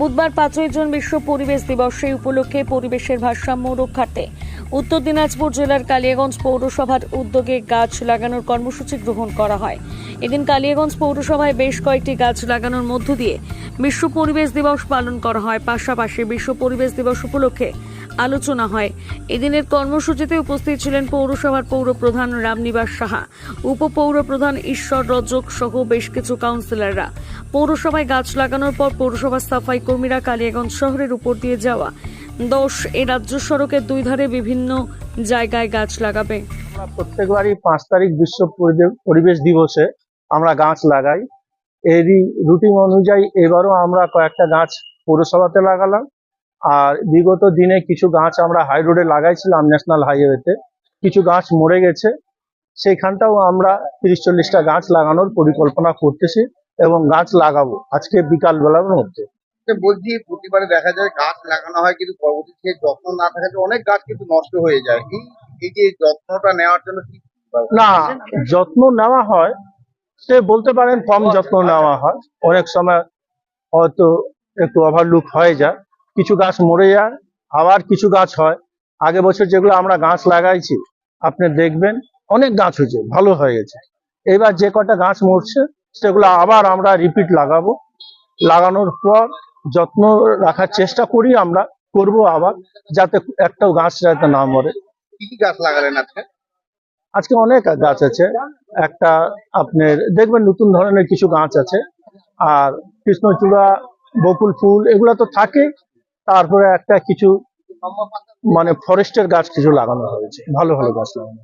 বুধবার পাঁচই জুন বিশ্ব পরিবেশ দিবস। সেই উপলক্ষে পরিবেশের ভারসাম্য রক্ষার্থে উত্তর দিনাজপুর জেলার কালিয়াগঞ্জ পৌরসভার উদ্যোগে গাছ লাগানোর কর্মসূচি গ্রহণ করা হয়। এদিন কালিয়াগঞ্জ পৌরসভায় বেশ কয়েকটি গাছ লাগানোর মধ্য দিয়ে বিশ্ব পরিবেশ দিবস পালন করা হয়। পাশাপাশি বিশ্ব পরিবেশ দিবস উপলক্ষে আলোচনা হয়। এদিনের কর্মসূচিতে উপস্থিত ছিলেন পৌরসভার পৌর প্রধান রামনিবাস সাহা উপপৌর প্রধান ঈশ্বর রজক সহ বেশ কিছু কাউন্সিলররা। পৌরসভায় গাছ লাগানোর পর পৌরসভার সাফাই কর্মীরা কালিয়াগঞ্জ শহরের উপর দিয়ে যাওয়া। দশ, এ রাজ্য সড়কের দুই ধারে বিভিন্ন জায়গায় গাছ লাগাবে। প্রত্যেকবারই পাঁচ তারিখ বিশ্ব পরিবে- পরিবেশ দিবসে আমরা গাছ লাগাই। এরই রুটিন অনুযায়ী এবারও আমরা কয়েকটা গাছ পৌরসভাতে লাগালাম। আর বিগত দিনে কিছু গাছ আমরা হাই রোডে লাগাইছিলাম ন্যাশনাল হাইওয়েতে কিছু গাছ মরে গেছে। সেইখানটাও আমরা তিরিশ চল্লিশটা গাছ লাগানোর পরিকল্পনা করতেছি এবং গাছ লাগাবো আজকে বিকাল বেলার মধ্যে বলছি প্রতিবারে দেখা যায় গাছ লাগানো হয় কিন্তু পরবর্তীতে যত্ন না থাকাতে অনেক গাছ কিন্তু নষ্ট হয়ে যায়। এই এই যে যত্নটা নেওয়ার জন্য কি না যত্ন নেওয়া হয়। সে বলতে পারেন কম যত্ন নেওয়া হয়। অনেক সময় হয়তো একটু ওভারলুক হয়ে যায়। কিছু গাছ মরে যায় আবার কিছু গাছ হয়। আগে বছর যেগুলো আমরা গাছ লাগাইছি আপনি দেখবেন অনেক গাছ হয়েছে ভালো হয়ে গেছে। এবার যে কটা গাছ মরছে সেগুলো আবার আমরা রিপিট লাগাবো। লাগানোর পর যত্ন রাখার চেষ্টা করি আমরা করব আবার যাতে একটাও গাছ যাতে না মরে। কি কি গাছ লাগালেন আজকে? আজকে অনেক গাছ আছে। একটা আপনার দেখবেন নতুন ধরনের কিছু গাছ আছে। আর কৃষ্ণচূড়া বকুল ফুল এগুলো তো থাকে তারপরে একটা কিছু মানে ফরেস্টের গাছ কিছু লাগানো হয়েছে ভালো ভালো গাছ লাগানো।